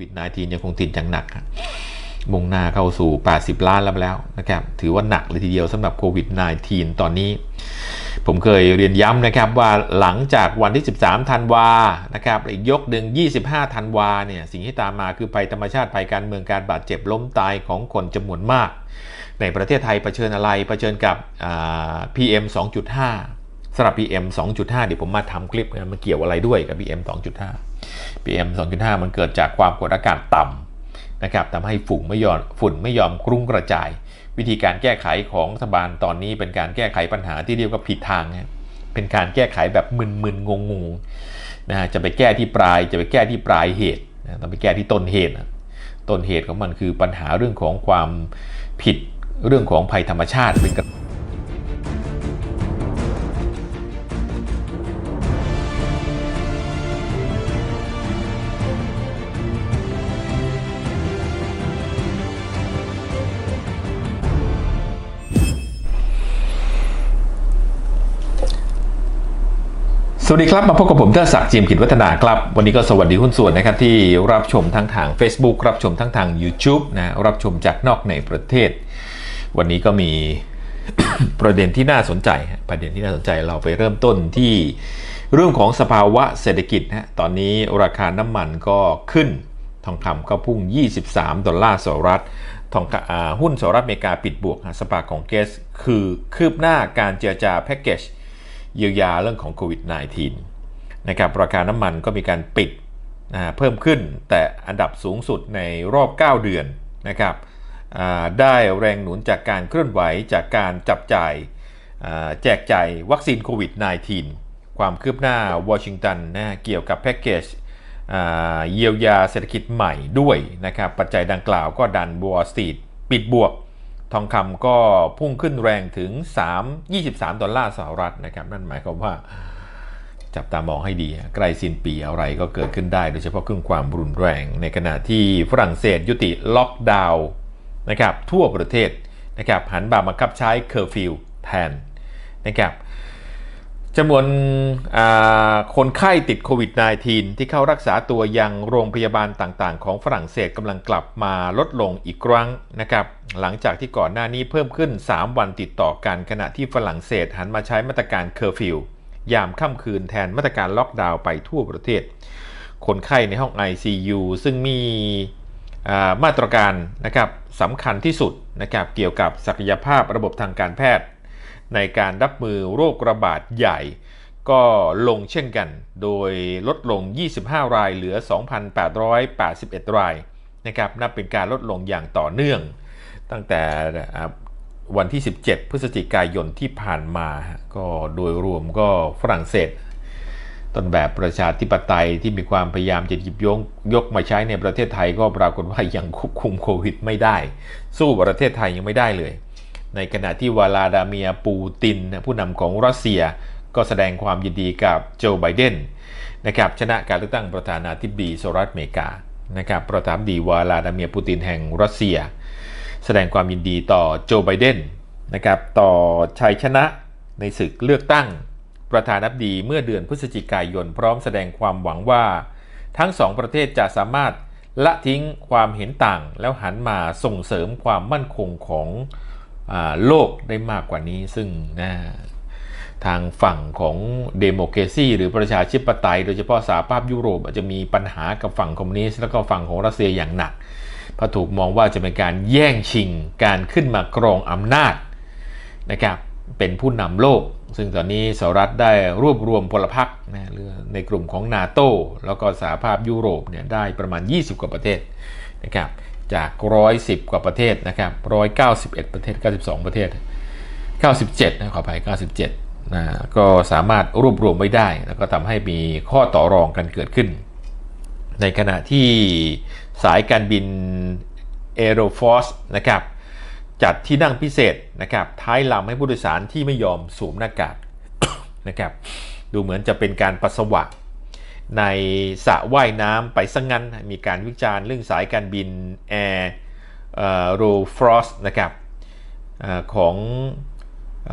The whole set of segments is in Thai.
วิด -19 ยังคงติดอย่างหนักมุ่งหน้าเข้าสู่ 80 ล้านแล้วแล้วนะครับถือว่าหนักเลยทีเดียวสำหรับโควิด -19 ตอนนี้ ผมเคยเรียนย้ำนะครับว่าหลังจากวันที่ 13 ธันวานะครับอีกยกหนึ่ง25 ธันวาเนี่ยสิ่งที่ตามมาคือภัยธรรมชาติภัยการเมืองการบาดเจ็บล้มตายของคนจำนวนมาก ในประเทศไทยเผชิญอะไรเผชิญกับ PM 2.5สำหรับ PM 2.5 เดี๋ยวผมมาทำคลิปนะมันเกี่ยวอะไรด้วยกับ PM 2.5 PM 2.5 มันเกิดจากความกดอากาศต่ำนะครับทำให้ฝุ่นไม่ยอมฝุ่นไม่ยอมกรุ้งกระจาย วิธีการแก้ไขของรัฐบาลตอนนี้เป็นการแก้ไขปัญหาที่เรียกว่าผิดทาง เป็นการแก้ไขแบบมึนๆงงๆนะฮะจะไปแก้ที่ปลาย จะไปแก้ที่ปลายเหตุนะต้องไปแก้ที่ต้นเหตุต้นเหตุของมันคือปัญหาเรื่องของความผิดเรื่องของภัยธรรมชาติเป็น วัสดีครับมาพบกับผมเทอศักดิ์จีมกิจวัฒนาครับ วันนี้ก็สวัสดีหุ้นส่วนนะครับที่รับชมทั้งทาง Facebook รับชมทั้งทาง YouTube นะรับชมจากนอกในประเทศ วันนี้ก็มีประเด็นที่น่าสนใจ ประเด็นที่น่าสนใจเราไปเริ่มต้นที่เรื่องของสภาวะเศรษฐกิจนะตอนนี้ราคาน้ำมันก็ขึ้นทองคำก็พุ่ง 23 ดอลลาร์สหรัฐทองหุ้นสหรัฐอเมริกาปิดบวกฮะสปาของเกสคือคืบหน้าการเจรจาแพ็กเกจ เยียวยาเรื่องของโควิด -19 นะครับราคาน้ำมันก็มีการปิดนะเพิ่มขึ้นแต่อันดับสูงสุดในรอบ 9 เดือนนะครับได้แรงหนุนจากการเคลื่อนไหวจากการจับจ่ายแจกจ่ายวัคซีนโควิด -19 ความคืบหน้าวอชิงตันนะเกี่ยวกับแพ็กเกจเยียวยาเศรษฐกิจใหม่ด้วยนะครับปัจจัยดังกล่าวก็ดันบัวสตรีทปิดบวก ทองคำก็พุ่งขึ้นแรงถึง 3 23 ดอลลาร์สหรัฐนะครับ นั่นหมายความว่าจับตามองให้ดี ใกล้สิ้นปีอะไรก็เกิดขึ้นได้ โดยเฉพาะเครื่องความรุนแรง ในขณะที่ฝรั่งเศสยุติล็อกดาวน์นะครับทั่วประเทศนะครับหันบาบังคับใช้เคอร์ฟิวแทนนะครับ จำนวนคนไข้ติดโควิด -19 ที่เข้ารักษาตัวยังโรงพยาบาลต่างๆ ของฝรั่งเศสกำลังกลับมาลดลงอีกครั้งนะครับ หลังจากที่ก่อนหน้านี้เพิ่มขึ้น 3 วันติดต่อกันขณะที่ฝรั่งเศสหันมาใช้มาตรการเคอร์ฟิวยามค่ำคืนแทนมาตรการล็อกดาวน์ไปทั่วประเทศ คนไข้ในห้อง ICU ซึ่งมีมาตรการนะครับสำคัญที่สุดนะครับเกี่ยวกับศักยภาพระบบทางการแพทย์ ในการรับมือโรคระบาดใหญ่ ก็ลงเช่นกัน โดยลดลง 25 รายเหลือ 2,881 รายนะครับนับเป็นการลดลงอย่างต่อเนื่อง ตั้งแต่วันที่ 17 พฤศจิกายนที่ผ่านมา ก็โดยรวมก็ฝรั่งเศส ต้นแบบประชาธิปไตยที่มีความพยายามจะหยิบยกยกมาใช้ในประเทศไทยก็ปรากฏว่ายังควบคุมโควิดไม่ได้ สู้ประเทศไทยยังไม่ได้เลย ในขณะที่วลาดาเมียปูติน ผู้นำของรัสเซียก็แสดงความยินดีกับโจไบเดนนะครับชนะการเลือกตั้งประธานาธิบดีสหรัฐอเมริกานะครับประธานดีวลาดาเมียปูตินแห่งรัสเซีย แสดงความยินดีต่อโจไบเดนนะครับต่อชัยชนะในศึกเลือกตั้งประธานาธิบดีเมื่อเดือนพฤศจิกายน พร้อมแสดงความหวังว่าทั้งสองประเทศจะสามารถละทิ้งความเห็นต่างแล้วหันมาส่งเสริมความมั่นคงของ โลกได้มากกว่านี้ซึ่งนะทางฝั่งของเดโมแครซีหรือประชาธิปไตย โดยเฉพาะสหภาพยุโรปอาจจะมีปัญหากับฝั่งคอมมิวนิสต์แล้วก็ฝั่งของรัสเซียอย่างหนักเพราะถูกมองว่าจะเป็นการแย่งชิงการขึ้นมาครองอำนาจนะครับเป็นผู้นำโลก ซึ่งตอนนี้สหรัฐได้รวบรวมพลพรรคนะในกลุ่มของนาโตแล้วก็สหภาพยุโรปเนี่ยได้ประมาณ 20 กว่าประเทศนะครับ จาก 110 กว่าประเทศนะครับ 191 ประเทศ 92 ประเทศ 97 นะขออภัย 97 นะ ก็สามารถรวบรวมไว้ได้ แล้วก็ทำให้มีข้อต่อรองกันเกิดขึ้น ในขณะที่สายการบิน a e r o f o r c e นะครับ จัดที่นั่งพิเศษนะครับ ท้ายลำให้ผู้โดยสารที่ไม่ยอมสวมหน้ากากนะครับ ดูเหมือนจะเป็นการปัสสาวะ ในสระว่ายน้ำไปซะงงั้น มีการวิจารณ์เรื่องสายการบิน Air r o f r o s t นะครับอของอ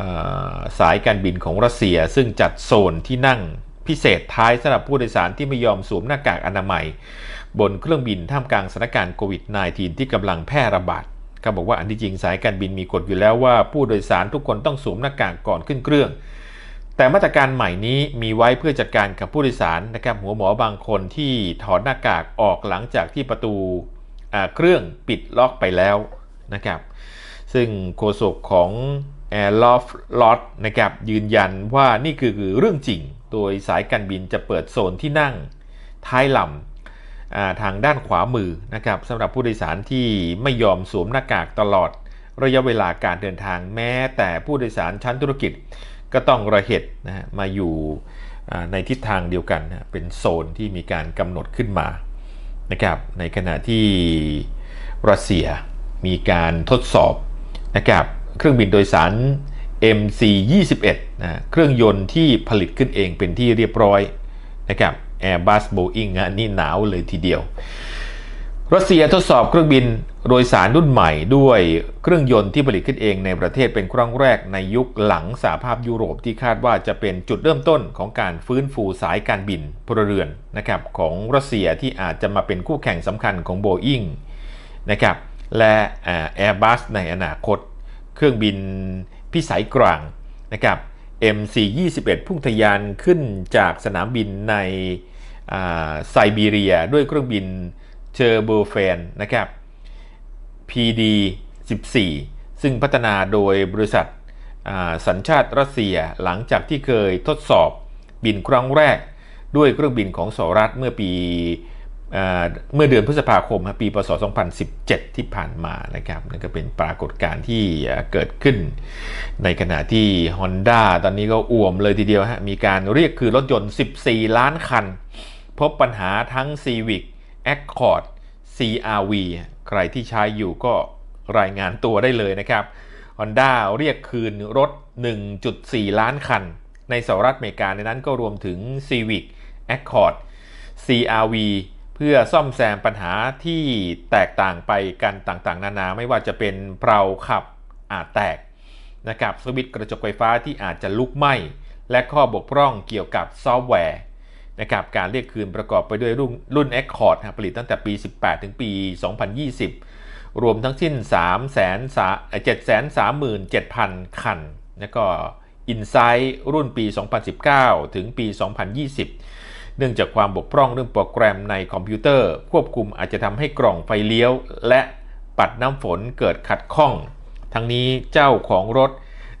สายการบินของรัสเซีย ซึ่งจัดโซนที่นั่งพิเศษท้ายสำหรับผู้โดยสารที่ไม่ยอมสวมหน้ากากอนามัย บนเครื่องบินท่ามกลางสถานการณ์โควิด -19 ที่กำลังแพร่ระบาดก็บอกว่าอันที่จริงสายการบินมีกฎอยู่แล้วว่าผู้โดยสารทุกคนต้องสวมหน้ากากก่อนขึ้นเครื่อง แต่มาตรการใหม่นี้มีไว้เพื่อจัดการกับผู้โดยสารนะครับหัวหมอบางคนที่ถอดหน้ากากออกหลังจากที่ประตูเครื่องปิดล็อกไปแล้วนะครับซึ่งโฆษกของ Air l o f Lot นะครับยืนยันว่านี่คือเรื่องจริง โดยสายการบินจะเปิดโซนที่นั่งท้ายลำทางด้านขวามือนะครับสำหรับผู้โดยสารที่ไม่ยอมสวมหน้ากากตลอดระยะเวลาการเดินทางแม้แต่ผู้โดยสารชั้นธุรกิจ ก็ต้องระเหตุนะฮะมาอยู่ในทิศทางเดียวกันนะเป็นโซนที่มีการกำหนดขึ้นมานะครับในขณะที่รัสเซียมีการทดสอบนะครับเครื่องบินโดยสาร MC21 นะเครื่องยนต์ที่ผลิตขึ้นเองเป็นที่เรียบร้อยนะครับ Airbus Boeing อันนี้หนาวเลยทีเดียว รัสเซียทดสอบเครื่องบินโดยสารรุ่นใหม่ด้วยเครื่องยนต์ที่ผลิตขึ้นเองในประเทศเป็นครั้งแรกในยุคหลังสหภาพยุโรปที่คาดว่าจะเป็นจุดเริ่มต้นของการฟื้นฟูสายการบินพลเรือนนะครับของรัสเซียที่อาจจะมาเป็นคู่แข่งสำคัญของ Boeing นะครับและ Airbus ในอนาคต เครื่องบินพิสัยกลางนะครับ MC21 พุ่งทะยานขึ้นจากสนามบินในไซบีเรียด้วยเครื่องบิน เชอร์โบแฟนนะครับ PD 14 ซึ่งพัฒนาโดยบริษัทสัญชาติรัสเซียหลังจากที่เคยทดสอบบินครั้งแรก ด้วยเครื่องบินของสหรัฐเมื่อปีเมื่อเดือนพฤษภาคมปีพศ 2017 ที่ผ่านมานะครับนั่นก็เป็นปรากฏการณ์ที่เกิดขึ้น ในขณะที่ Honda ตอนนี้ก็อ่วมเลยทีเดียวฮะมีการเรียกคืนรถยนต์ 14 ล้านคัน พบปัญหาทั้ง Civic Accord CRV ใครที่ใช้อยู่ก็รายงานตัวได้เลยนะครับ Honda เรียกคืนรถ 1.4 ล้านคัน ในสหรัฐอเมริกาในนั้นก็รวมถึง Civic Accord CRV เพื่อซ่อมแซมปัญหาที่แตกต่างไปกันต่างๆ นานาไม่ว่าจะเป็นเพลาขับอาจแตกนะครับสวิตช์กระจกไฟฟ้าที่อาจจะลุกไหม้ และข้อบกพร่องเกี่ยวกับซอฟต์แวร์ นะครับการเรียกคืนประกอบไปด้วยรุ่นรุ่น Accord ผลิตตั้งแต่ปี 18 ถึงปี 2020 รวมทั้งสิ้น 3 7 3 7,000 คัน แล้วก็ Insight รุ่นปี 2019 ถึงปี 2020 เนื่องจากความบกพร่องเรื่องโปรแกรมในคอมพิวเตอร์ ควบคุมอาจจะทำให้กล่องไฟเลี้ยว และปัดน้ำฝนเกิดขัดข้อง ทั้งนี้เจ้าของรถ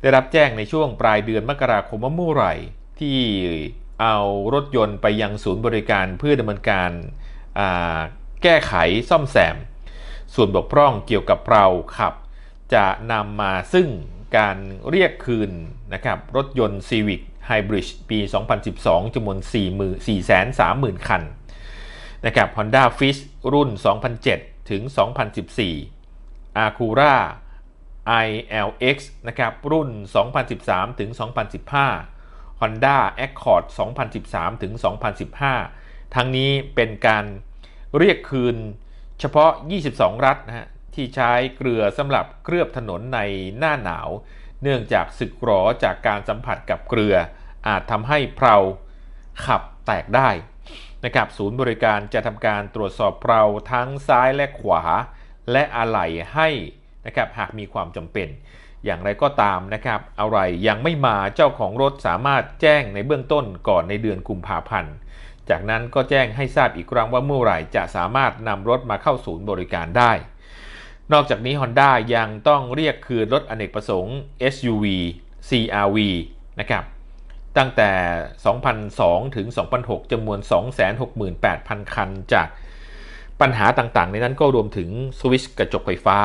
ได้รับแจ้งในช่วงปลายเดือนมกราคมว่าเมื่อไหร่ที่ เอารถยนต์ไปยังศูนย์บริการเพื่อดำเนินการแก้ไขซ่อมแซม ส่วนบกพร่องเกี่ยวกับเราขับ จะนำมาซึ่งการเรียกคืนนะครับรถยนต์ Civic Hybrid ปี 2012จำนวน430,000 คันนะครับ Honda Fit รุ่น 2007 ถึง 2014 Acura ILX นะครับรุ่น 2013 ถึง 2015 Honda Accord 2013 ถึง 2015 ทั้งนี้เป็นการเรียกคืนเฉพาะ 22 รัฐนะฮะที่ใช้เกลือสำหรับเคลือบถนนในหน้าหนาว เนื่องจากสึกหรอจากการสัมผัสกับเกลือ อาจทำให้เพลาขับแตกได้นะครับศูนย์บริการจะทำการตรวจสอบเพลาทั้งซ้ายและขวา และอะไหล่ให้ นะครับหากมีความจำเป็น อย่างไรก็ตามนะครับอะไรยังไม่มาเจ้าของรถสามารถแจ้งในเบื้องต้นก่อนในเดือนกุมภาพันธ์จากนั้นก็แจ้งให้ทราบอีกครั้งว่าเมื่อไหร่จะสามารถนำรถมาเข้าศูนย์บริการได้ นอกจากนี้ Honda ยังต้องเรียกคืนรถอเนกประสงค์ SUV CRV นะครับตั้งแต่ 2002 ถึง 2006จำนวน 268,000 คัน จากปัญหาต่างๆ ในนั้นก็รวมถึงสวิชกระจกไฟฟ้า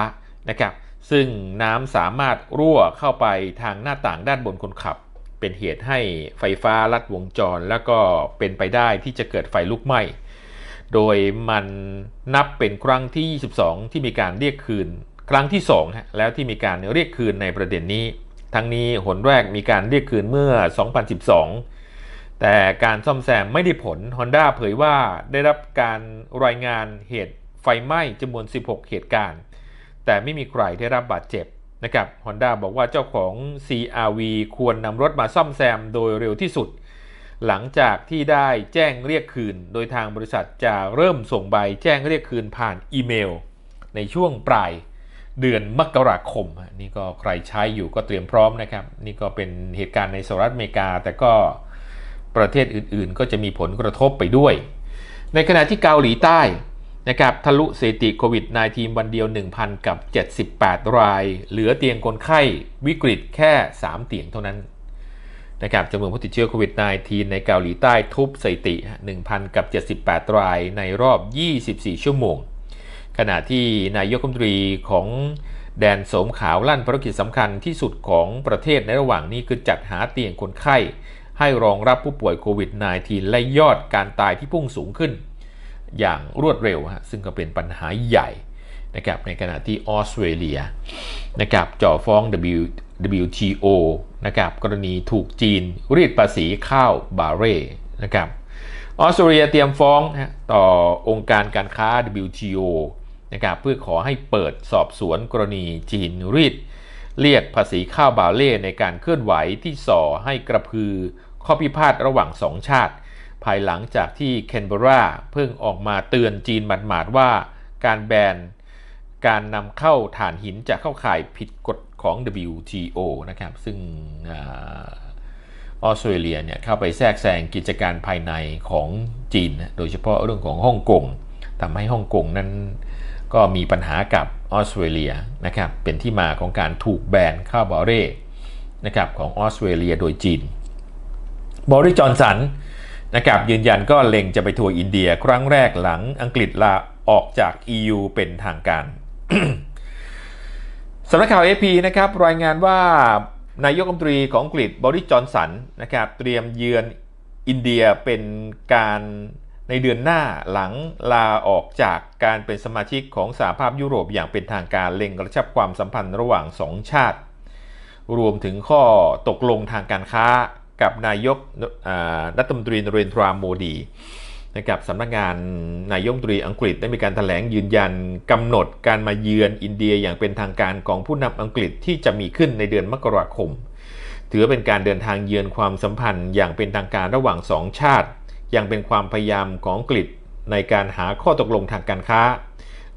นะครับซึ่งน้ำสามารถรั่วเข้าไปทางหน้าต่างด้านบนคนขับ เป็นเหตุให้ไฟฟ้าลัดวงจร แล้วก็เป็นไปได้ที่จะเกิดไฟลุกไหม้ โดยมันนับเป็นครั้งที่ 22 ที่มีการเรียกคืน ครั้งที่2ฮะแล้วที่มีการเรียกคืนในประเด็นนี้ ทั้งนี้หนแรกมีการเรียกคืนเมื่อ 2012 แต่การซ่อมแซมไม่ได้ผล Honda เผยว่าได้รับการรายงานเหตุไฟไหม้จำนวน 16 เหตุการณ์ แต่ไม่มีใครได้รับบาดเจ็บนะครับ Honda บอกว่าเจ้าของ CRV ควรนำรถมาซ่อมแซมโดยเร็วที่สุด หลังจากที่ได้แจ้งเรียกคืน โดยทางบริษัทจะเริ่มส่งใบแจ้งเรียกคืนผ่านอีเมล ในช่วงปลายเดือนมกราคม นี่ก็ใครใช้อยู่ก็เตรียมพร้อมนะครับ นี่ก็เป็นเหตุการณ์ในสหรัฐอเมริกา แต่ก็ประเทศอื่นๆ ก็จะมีผลกระทบไปด้วย ในขณะที่เกาหลีใต้ นะครับทะลุสถิติโควิด -19 วันเดียว 1,000 กับ 78 ราย เหลือเตียงคนไข้วิกฤตแค่ 3 เตียงเท่านั้นนะครับจำนวนผู้ติดเชื้อโควิด -19 ในเกาหลีใต้ทุบสถิติ 1,000 กับ 78 รายในรอบ 24 ชั่วโมง ขณะที่นายกรัฐมนตรีของแดนโสมขาวลั่นภารกิจสำคัญที่สุดของประเทศในระหว่างนี้คือจัดหาเตียงคนไข้ ให้รองรับผู้ป่วยโควิด -19 และยอดการตายที่พุ่งสูงขึ้น อย่างรวดเร็วฮะซึ่งก็เป็นปัญหาใหญ่นะครับในขณะที่ออสเตรเลียนะครับจ่อฟ้อง w WTO นะครับกรณีถูกจีนรีดภาษีข้าวบาเร่นะครับออสเตรเลียเตรียมฟ้องนะต่อองค์การการค้า WTO นะครับเพื่อขอให้เปิดสอบสวนกรณีจีนรีดเรียกภาษีข้าวบาเล่ในการเคลื่อนไหวที่ส่อให้กระพือข้อพิพาทระหว่างสองชาติ ภายหลังจากที่แคนเบราเพิ่งออกมาเตือนจีนหมาดๆว่าการแบนการนำเข้าถ่านหินจะเข้าข่ายผิดกฎของ WTO นะครับ ซึ่งออสเตรเลียเนี่ยเข้าไปแทรกแซงกิจการภายในของจีน โดยเฉพาะเรื่องของฮ่องกงทำให้ฮ่องกงนั้นก็มีปัญหากับออสเตรเลียนะครับ เป็นที่มาของการถูกแบนข้าวบาเร่นะครับของออสเตรเลียโดยจีน บริจอนสัน นะครับยืนยันก็เล็งจะไปทัวร์อินเดียครั้งแรกหลังอังกฤษลาออกจาก EU เป็นทางการสำนักข่าว AP นะครับรายงานว่านายกรัฐมนตรีของอังกฤษบริจอนสันนะครับเตรียมเยือนอินเดียเป็นการในเดือนหน้าหลังลาออกจากการเป็นสมาชิกของสหภาพยุโรปอย่างเป็นทางการเล็งกระชับความสัมพันธ์ระหว่างสองชาติ รวมถึงข้อตกลงทางการค้า กับนายกรัฐมนตรีนเรนทราโมดีนะครับสำนักงานนายกรัฐมนตรีอังกฤษได้มีการถแถลงยืนยันกำหนดการมาเยือนอินเดียอย่างเป็นทางการของผู้นำอังกฤษที่จะมีขึ้นในเดือนมกราคม ถือเป็นการเดินทางเยือนความสัมพันธ์อย่างเป็นทางการระหว่างสองชาติ ยังเป็นความพยายามของอังกฤษในการหาข้อตกลงทางการค้า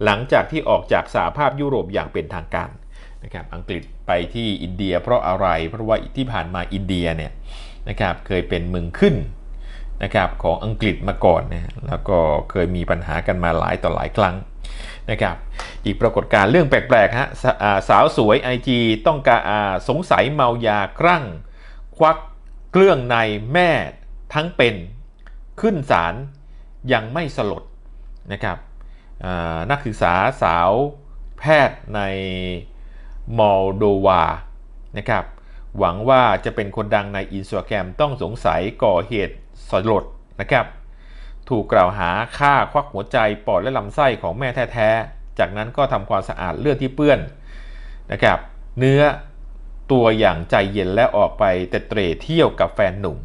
หลังจากที่ออกจากสหภาพยุโรปอย่างเป็นทางการนะครับอังกฤษไปที่อินเดียเพราะอะไร เพราะว่าที่ผ่านมาอินเดียเนี่ย นะครับเคยเป็นเมืองขึ้นนะครับของอังกฤษมาก่อนนะแล้วก็เคยมีปัญหากันมาหลายต่อหลายครั้งนะครับอีกปรากฏการเรื่องแปลกๆฮะสาวสวย IG ต้องการสงสัยเมายาครั่ง ควักเครื่องในแม่ทั้งเป็นขึ้นศาลยังไม่สลดนะครับนักศึกษาสาวแพทย์ในมอลโดวานะครับ หวังว่าจะเป็นคนดังในอินสตาแกรมต้องสงสัยก่อเหตุสลดนะครับ ถูกกล่าวหาฆ่าควักหัวใจปอดและลำไส้ของแม่แท้ๆ จากนั้นก็ทำความสะอาดเลือดที่เปื้อนนะครับ เนื้อตัวอย่างใจเย็นและออกไปเตะเตรเที่ยวกับแฟนหนุ่ม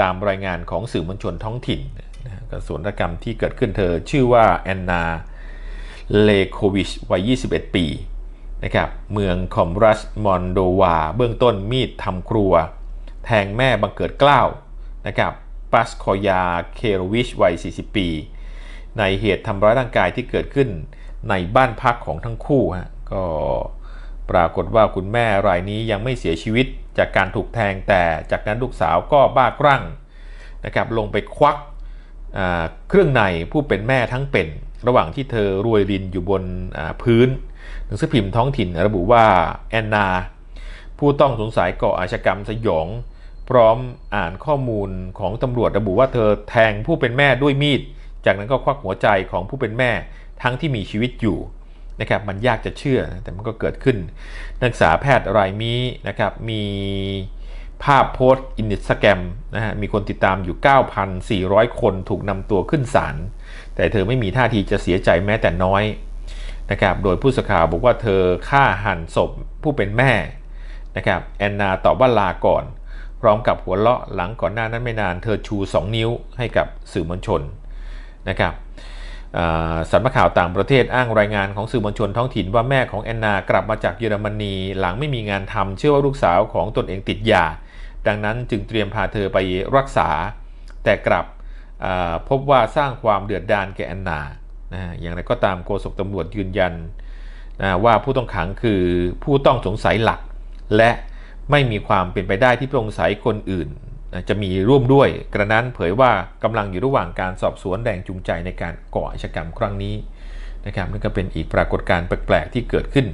ตามรายงานของสื่อมวลชนท้องถิ่นนะกสนกรรมที่เกิดขึ้นเธอชื่อว่าแอนนาเลโควิชวัย 21 ปี นะครับเมืองคอมรัสมอนโดวา เบื้องต้นมีดทำครัว แทงแม่บังเกิดกล้าวนะครับปัสคอยาเคโรวิชวัย 40 ปี ในเหตุทำร้ายร่างกายที่เกิดขึ้นในบ้านพักของทั้งคู่ฮะก็ปรากฏว่าคุณแม่รายนี้ยังไม่เสียชีวิตจากการถูกแทงแต่จากนั้นลูกสาวก็บ้าคลั่งนะครับลงไปควักเครื่องในผู้เป็นแม่ทั้งเป็น ระหว่างที่เธอรวยรินอยู่บนพื้น หนังสือพิมพ์ท้องถิ่นระบุว่าแอนนา ผู้ต้องสงสัยก่ออาชญากรรมสยอง พร้อมอ่านข้อมูลของตำรวจระบุว่าเธอแทงผู้เป็นแม่ด้วยมีด จากนั้นก็ควักหัวใจของผู้เป็นแม่ทั้งที่มีชีวิตอยู่นะครับมันยากจะเชื่อแต่มันก็เกิดขึ้น นักศึกษาแพทย์รายนี้นะครับมีภาพโพสต์อินสตาแกรมนะฮะมีคนติดตามอยู่ 9,400 คนถูกนำตัวขึ้นศาล แต่เธอไม่มีท่าทีจะเสียใจแม้แต่น้อยนะครับ โดยผู้สื่อข่าวบอกว่าเธอฆ่าหันศพผู้เป็นแม่นะครับแอนนาตอบว่าลาก่อน พร้อมกับหัวเราะหลังก่อนหน้านั้นไม่นาน เธอชู 2 นิ้วให้กับสื่อมวลชนนะครับสำนักข่าวต่างประเทศอ้างรายงานของสื่อมวลชนท้องถิ่นว่าแม่ของแอนนากลับมาจากเยอรมนีหลังไม่มีงานทำเชื่อว่าลูกสาวของตนเองติดยา ดังนั้นจึงเตรียมพาเธอไปรักษา แต่กลับ พบว่าสร้างความเดือดดาลแก่แอนนานะอย่างไรก็ตามโฆษกตำรวจยืนยันนะว่าผู้ต้องขังคือผู้ต้องสงสัยหลัก และไม่มีความเป็นไปได้ที่ผู้สงสัยคนอื่นนะจะมีร่วมด้วย กระนั้นเผยว่ากำลังอยู่ระหว่างการสอบสวนแรงจูงใจในการก่ออาชญากรรมครั้งนี้นะครับนั่นก็เป็นอีกปรากฏการณ์แปลกๆที่เกิดขึ้น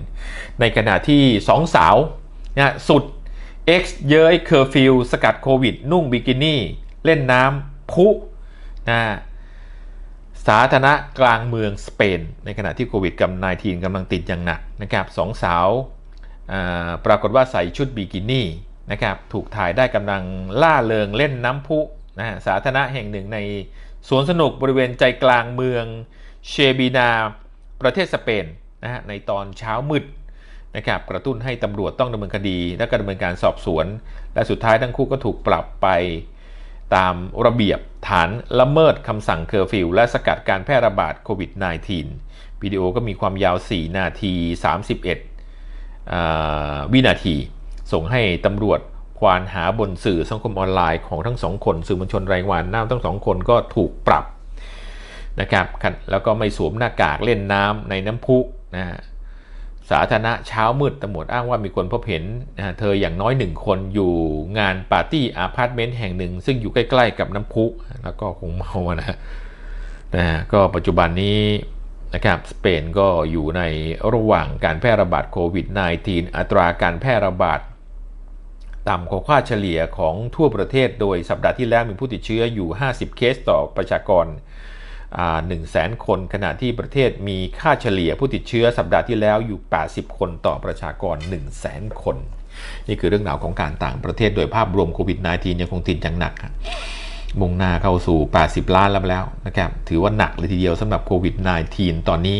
ในขณะที่สองสาวนะสุด X เย้ยเคอร์ฟิวสกัดโควิด นุ่งบิกินี่ เล่นน้ำพุ สาธารณะกลางเมืองสเปน ในขณะที่โควิดกับ19กำลังติดอย่างหนักนะครับสองสาวาปรากฏว่าใส่ชุดบิกินี่นะครับถูกถ่ายได้กำลังล่าเริงเล่นน้ำพุนะสาธารณะแห่งหนึ่งในสวนสนุกบริเวณใจกลางเมืองเชบีนาประเทศสเปนนะฮะในตอนเช้ามืดนะครับกระตุ้นให้ตำรวจต้องดำเนินคดี และดำเนินการสอบสวน และสุดท้ายทั้งคู่ก็ถูกปรับไป ตามระเบียบฐานละเมิดคำสั่งเคอร์ฟิวและสกัดการแพร่ระบาดโควิด -19 วิดีโอก็มีความยาว 4 นาที 31 วินาที ส่งให้ตำรวจควานหาบนสื่อสังคมออนไลน์ของทั้งสองคนสื่อมวลชนรายงานน้าทั้งสองคนก็ถูกปรับนะครับแล้วก็ไม่สวมหน้ากากเล่นน้ำในน้ำพุนะฮะ สาธารณะเช้ามืดตำรวจอ้างว่ามีคนพบเห็นเธออย่างน้อยหนึ่งคนอยู่งานปาร์ตี้อาพาร์ตเมนต์แห่งหนึ่ง ซึ่งอยู่ใกล้ๆกับน้ำพุ แล้วก็คงเมานะนะฮะก็ปัจจุบันนี้นะครับสเปนก็อยู่ในระหว่างการแพร่ระบาดโควิด -19 อัตราการแพร่ระบาดต่ำกว่าค่าเฉลี่ยของทั่วประเทศ โดยสัปดาห์ที่แล้วมีผู้ติดเชื้ออยู่ 50 เคสต่อประชากร 1 0 0 0 0แสนคน ขณะที่ประเทศมีค่าเฉลี่ยผู้ติดเชื้อสัปดาห์ที่แล้วอยู่ 80 คนต่อประชากร 1 0 0 0 0แสนคน นี่คือเรื่องราวของการต่างประเทศโดยภาพรวมโควิด -19 ยังคงติดอย่างหนักมุ่งหน้าเข้าสู่ 80 ล้านแล้วแล้วนะครับถือว่าหนักเลยทีเดียวสำหรับโควิด -19 ตอนนี้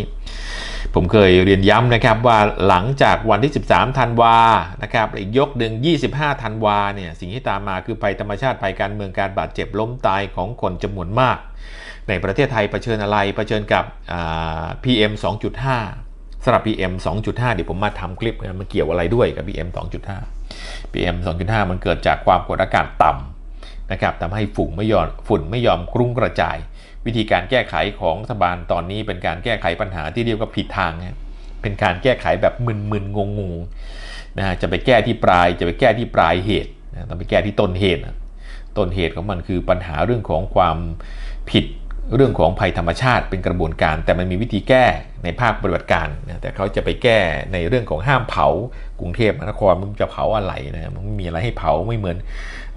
ผมเคยเรียนย้ำนะครับว่าหลังจากวันที่ 13 ธันวานะครับอีกยกหนึ่ง25 ธันวาเนี่ยสิ่งที่ตามมาคือภัยธรรมชาติภัยการเมืองการบาดเจ็บล้มตายของคนจำนวนมาก ในประเทศไทยเผชิญอะไรเผชิญกับ PM 2.5สำหรับ PM 2.5 เดี๋ยวผมมาทำคลิปนะมันเกี่ยวอะไรด้วยกับ PM 2.5 PM 2.5 มันเกิดจากความกดอากาศต่ำนะครับทำให้ฝุ่นไม่ยอมฝุ่นไม่ยอมกรุ้งกระจาย วิธีการแก้ไขของรัฐบาลตอนนี้เป็นการแก้ไขปัญหาที่เรียกว่าผิดทางนะเป็นการแก้ไขแบบมึนๆงงๆนะจะไปแก้ที่ปลาย จะไปแก้ที่ปลายเหตุนะต้องไปแก้ที่ต้นเหตุนะต้นเหตุของมันคือปัญหาเรื่องของความผิด เรื่องของภัยธรรมชาติเป็นกระบวนการ แต่มันมีวิธีแก้ในภาคปฏิบัติการนะแต่เขาจะไปแก้ในเรื่องของห้ามเผากรุงเทพมหานครมึงจะเผาอะไรนะมันไม่มีอะไรให้เผาไม่เหมือน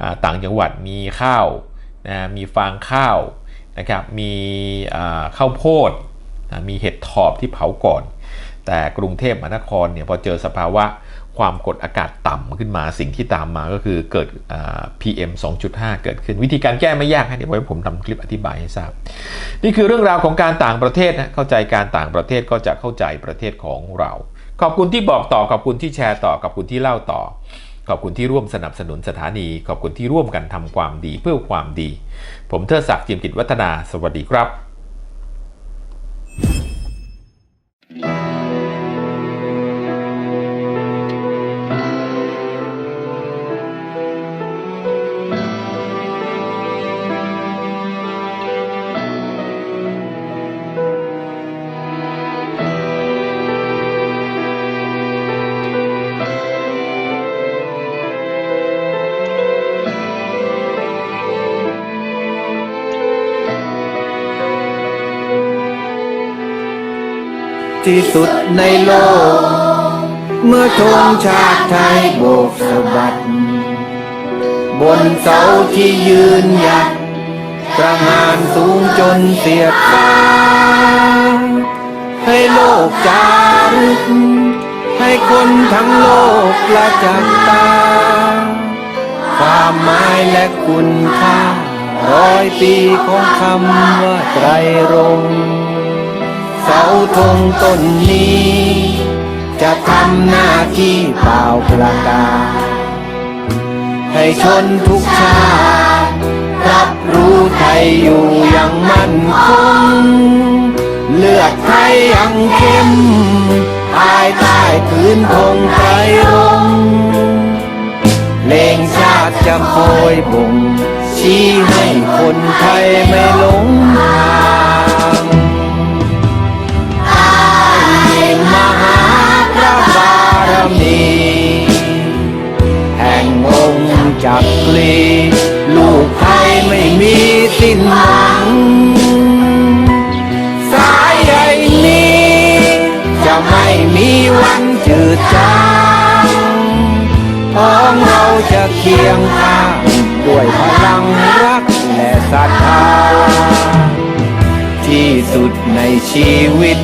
อต่างจังหวัดมีข้าวนะมีฟางข้าวนะครับมีข้าวโพดนะมีเห็ดถอบที่เผาก่อน แต่กรุงเทพมหานครเนี่ยพอเจอสภาวะ ความกดอากาศต่ำขึ้นมาสิ่งที่ตามมาก็คือเกิด PM 2.5 เกิดขึ้น วิธีการแก้ไม่ยากให้เดี๋ยวไว้ผมทำคลิปอธิบายให้ทราบ นี่คือเรื่องราวของการต่างประเทศนะเข้าใจการต่างประเทศก็จะเข้าใจประเทศของเรา ขอบคุณที่บอกต่อขอบคุณที่แชร์ต่อขอบคุณที่เล่าต่อ ขอบคุณที่ร่วมสนับสนุนสถานี ขอบคุณที่ร่วมกันทำความดีเพื่อความดี ผมเทิดศักดิ์จิมกิจวัฒนา สวัสดีครับ ที่สุดในโลก เมื่อธงชาติไทยโบกสะบัด บนเสาที่ยืนหยัดตระหานสูงจนเสียดฟ้า ให้โลกจารึก ให้คนทั้งโลกละจับตา ความหมายและคุณค่าร้อยปีของคำว่าไตรรงค์ เสาธงต้นนี้ จะทำหน้าที่เป่าประกาศให้ชนทุกชาติรับรู้ไทยอยู่อย่างมั่นคงเลือดไทยยังเข้มภายใต้พื้นธงไตรรงเลงชาติจะโพยบ่งชีชี้ให้คนไทยไม่หลงทาง จักรีลูกไทยไม่มีสิ้นหวัง สายใยนี้ จะไม่มีวันจืดจางพ้องเราจะเคียงข้างด้วยพลังรักและศรัทธา ที่สุดในชีวิต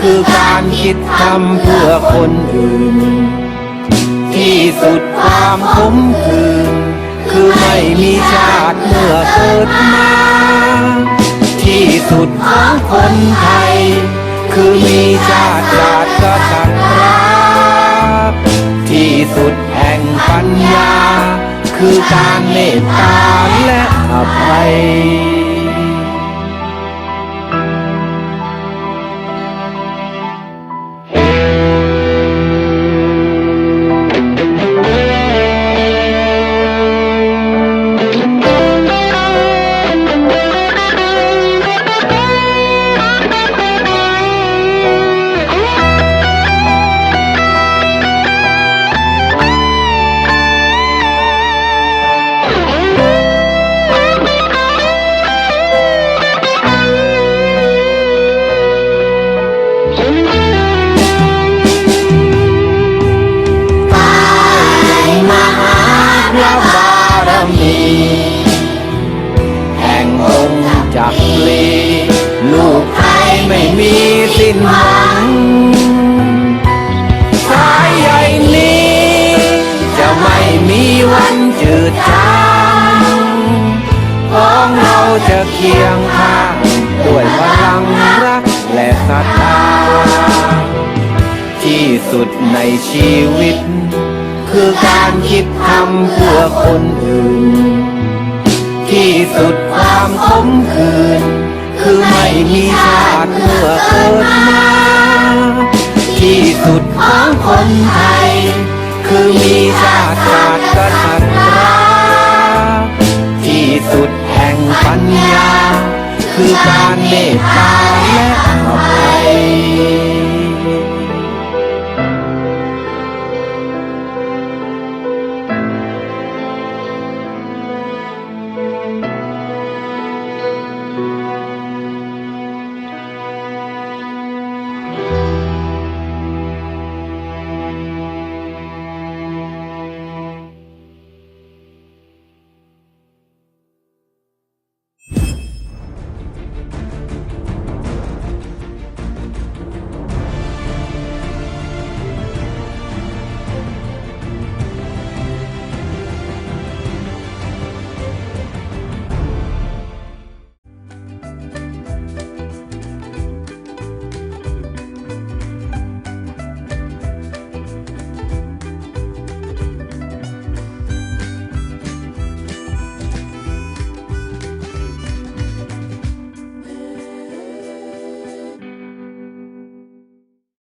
คือการคิดทำเพื่อคนอื่น ที่สุดความขมขื่นคือไม่มีชาติเมื่อเกิดมา ที่สุดของคนไทย คือมีชาติศาตร์กษัตริย์รักที่สุดแห่งปัญญา คือการเมตตาและอภัย สิ้นหวังสายใยนี้ จะไม่มีวันจืดจางของเราจะเคียงข้างด้วยพลังรักและศรัทธาที่สุดในชีวิต คือการคิดทำเพื่อคนอื่น ที่สุดความขมขื่น คือไม่มีชาติเมื่อเกิดมาที่สุดของคนไทย คือมีชาติศาสตร์กษัตริย์ราที่สุดแห่งปัญญา คือการเมตตาและอภัย